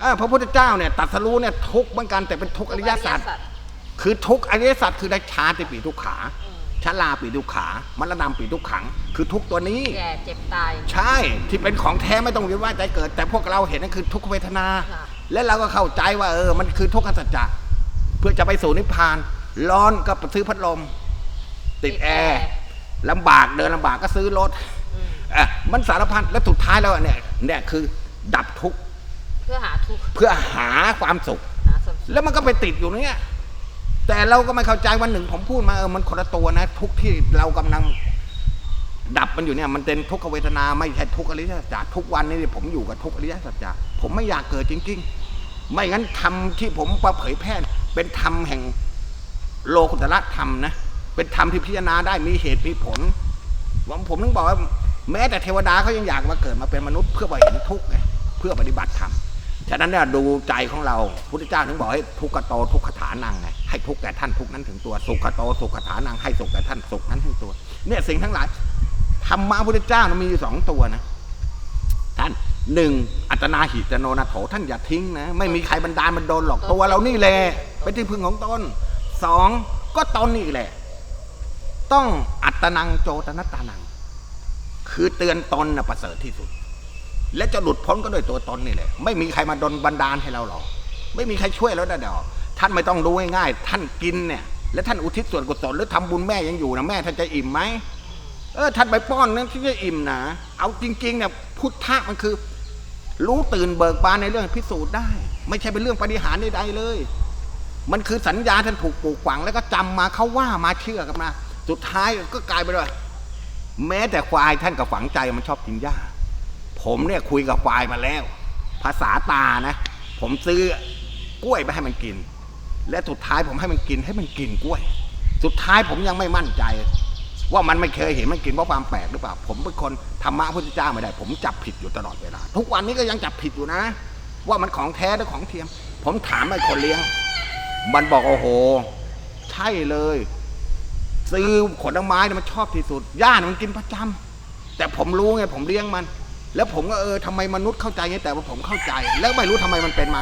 เอ้าพระพุทธเจ้าเนี่ยตรัสรู้เนี่ยทุกข์เหมือนกันแต่เป็นทุกข์อริยสัจคือทุกข์อริยสัจคือได้ชาติปีทุกขาชลาปีทุกขามรณะปีทุกขัง คือทุกข์ตัวนี้แก่เจ็บตาย ใช่ที่เป็นของแท้ไม่ต้องเวียนว่ายใจเกิด แต่พวกเราเห็นนั่นคือทุกขเวทนาค่ะและเราก็เข้าใจว่าเออมันคือทุกขสัจจะเพื่อจะไปสู่นิพพาน ร้อนก็ซื้อพัดลม ติดแอร์ลำบากเดินลำบากก็ซื้อรถอืมอะมันสารพัดและสุดท้ายแล้วเนี่ยเนี่ยคือดับทุกข์ เพื่อหาทุกข์เพื่อหาความสุข หาสมสุขแล้วมันก็ไปติดอยู่เนี่ยแต่เราก็ไม่เข้าใจวันหนึ่งผมพูดมาเออมันคนละตัวนะ ทุกข์ที่เรากำลังดับมันอยู่เนี่ยมันเป็นทุกขเวทนาไม่ใช่ทุกขอริยสัจจะทุกวันนี้ผมอยู่กับทุกขอริยสัจจะผมไม่อยากเกิดจริง ๆ ไม่งั้นธรรมที่ผมมาเผยแพร่เป็นธรรมแห่งโลกุตระธรรมนะเป็นธรรมที่พิจารณาได้มีเหตุมีผลผมผมต้องบอกว่า แม้แต่เทวดาเขายังอยากมาเกิดมาเป็นมนุษย์เพื่อไปเห็นทุกข์ไงเพื่อปฏิบัติธรรม ฉะนั้นเนี่ยดูใจของเราพุทธเจ้าถึงบอกให้ทุกขโตทุกขฐานังไงให้ทุกแก่ท่านทุกนั้นถึงตัวสุขโตสุขฐานังให้สุขแก่ท่านสุขนั้นถึงตัว เนี่ยสิ่งทั้งหลายธรรมะพุทธเจ้านมีอยู่สองตัวนะท่านหนึ่งอัตนาหิตโนนาโถท่านอย่าทิ้งนะไม่มีใครบันดาลมันโดนหรอกตัวเรานี่แหละเป็นที่พึ่งของตนสองก็ตนนี่แหละ ต้องอัตนังโจตนตานัง คือเตือนตนนะประเสริฐที่สุด และจะหลุดพ้นก็ด้วยตัวตนนี่แหละไม่มีใครมาดนบันดาลให้เราหรอกไม่มีใครช่วยแล้วนะดอก ท่านไม่ต้องรู้ง่ายๆท่านกินเนี่ย และท่านอุทิศส่วนกุศลหรือทำบุญแม่ยังอยู่นะแม่ท่านจะอิ่มไหมเออท่านไปป้อนนั้นที่จะอิ่มนะเอาจริงๆเนี่ยพุทธะมันคือ รู้ตื่นเบิกบานในเรื่องพิสูจน์ได้ ไม่ใช่เป็นเรื่องปฏิหารใดๆเลย มันคือสัญญาท่านถูกปลูกฝังแล้วก็จำมาเขาว่ามาเชื่อกันมาสุดท้ายก็กลายไปเลยแม้แต่ควายท่านก็ฝังใจมันชอบกินหญ้า ผมเนี่ยคุยกับควายมาแล้ว ภาษาตานะ ผมซื้อกล้วยไปให้มันกิน และสุดท้ายผมให้มันกินให้มันกินกล้วย สุดท้ายผมยังไม่มั่นใจ ว่ามันไม่เคยเห็นมันกินเพราะความแปลกหรือเปล่า ผมเป็นคนธรรมะพุทธเจ้าไม่ได้ ผมจับผิดอยู่ตลอดเวลา ทุกวันนี้ก็ยังจับผิดอยู่นะ ว่ามันของแท้หรือของเทียม ผมถามไอ้คนเลี้ยง มันบอกโอ้โห ใช่เลย ซื้อผลไม้เนี่ยมันชอบที่สุดย่ามันกินประจำแต่ผมรู้ไงผมเลี้ยงมัน แล้วผมก็เออทำไมมนุษย์เข้าใจไงแต่ว่าผมเข้าใจ แล้วไม่รู้ทำไมมันเป็นมา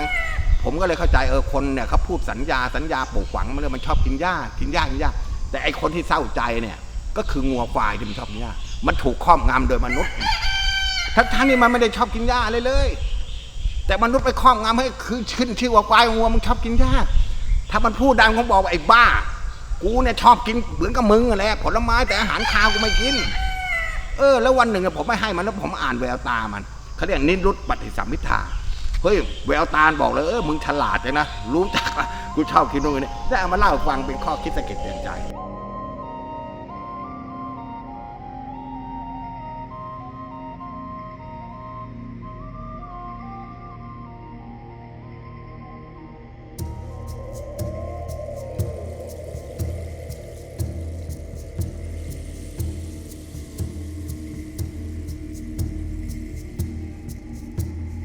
ผมก็เลยเข้าใจเออคนเนี่ยเขาพูดสัญญาสัญญาปลูกฝังมันเลยมันชอบกินหญ้ากินหญ้ากินหญ้าแต่ไอคนที่เศร้าใจเนี่ยก็คืองัวควายที่มันชอบกินหญ้ามันถูกครอบงำโดยมนุษย์ทั้งทั้งๆที่มันไม่ได้ชอบกินหญ้าเลยเลย แต่มนุษย์ไปครอบงำให้คือชื่นชื่อว่าควายงัวมันชอบกินหญ้าถ้ามันพูดดังผมบอกว่าไอ้บ้า กูเนี่ยชอบกินเหมือนกับมึงนั่นแหละผลไม้แต่อาหารคาวกูไม่กิน เออแล้ววันหนึ่งอะผมไม่ให้มันแล้วผมอ่านแววตามันเขาเรียกนิรุตปฏิสัมพิทาเฮ้ยแววตาบอกเลยเออมึงฉลาดเลยนะรู้จักกูชอบคิดนู่นนี่ได้เอามาเล่าฟังเป็นข้อคิดสะเก็ดเตือนใจ